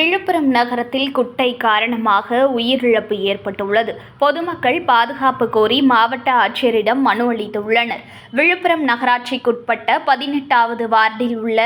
விழுப்புரம் நகரத்தில் குட்டை காரணமாக உயிரிழப்பு ஏற்பட்டுள்ளது. பொதுமக்கள் பாதுகாப்பு கோரி மாவட்ட ஆட்சியரிடம் மனு அளித்துள்ளனர். விழுப்புரம் நகராட்சிக்குட்பட்ட பதினெட்டாவது வார்டில் உள்ள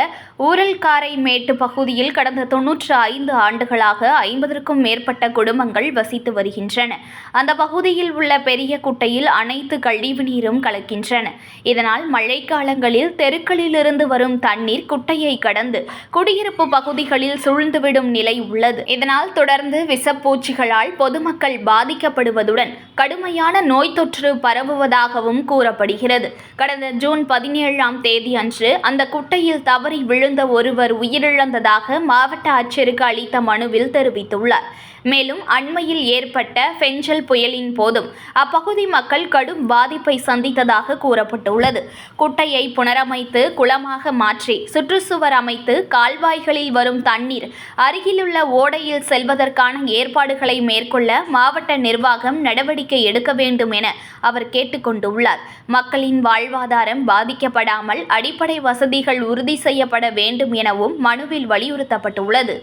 ஊரல்காரை மேட்டு பகுதியில் கடந்த தொன்னூற்று ஐந்து ஆண்டுகளாக ஐம்பதற்கும் மேற்பட்ட குடும்பங்கள் வசித்து வருகின்றன. அந்த பகுதியில் உள்ள பெரிய குட்டையில் அனைத்து கழிவு நீரும் கலக்கின்றன. இதனால் மழைக்காலங்களில் தெருக்களிலிருந்து வரும் தண்ணீர் குட்டையை கடந்து குடியிருப்பு பகுதிகளில் சூழ்ந்துவிடும் நிலை உள்ளது. இதனால் தொடர்ந்து விஷப்பூச்சிகளால் பொதுமக்கள் பாதிக்கப்படுவதுடன் கடுமையான நோய் தொற்று பரவுவதாகவும் கூறப்படுகிறது. கடந்த ஜூன் பதினேழாம் தேதி அன்று அந்த குட்டையில் தவறி விழுந்த ஒருவர் உயிரிழந்ததாக மாவட்ட ஆட்சியருக்கு அளித்த மனுவில் தெரிவித்துள்ளார். மேலும் அண்மையில் ஏற்பட்ட ஃபெஞ்சல் புயலின் போதும் அப்பகுதி மக்கள் கடும் பாதிப்பை சந்தித்ததாக கூறப்பட்டுள்ளது. குட்டையை புனரமைத்து குளமாக மாற்றி சுற்றுச்சுவர் அமைத்து கால்வாய்களில் வரும் தண்ணீர் அருகில் அருகிலுள்ள ஓடையில் செல்வதற்கான ஏற்பாடுகளை மேற்கொள்ள மாவட்ட நிர்வாகம் நடவடிக்கை எடுக்க வேண்டும் என அவர் கேட்டுக்கொண்டுள்ளார். மக்களின் வாழ்வாதாரம் பாதிக்கப்படாமல் அடிப்படை வசதிகள் உறுதி செய்யப்பட வேண்டும் எனவும் மனுவில் வலியுறுத்தப்பட்டுள்ளது.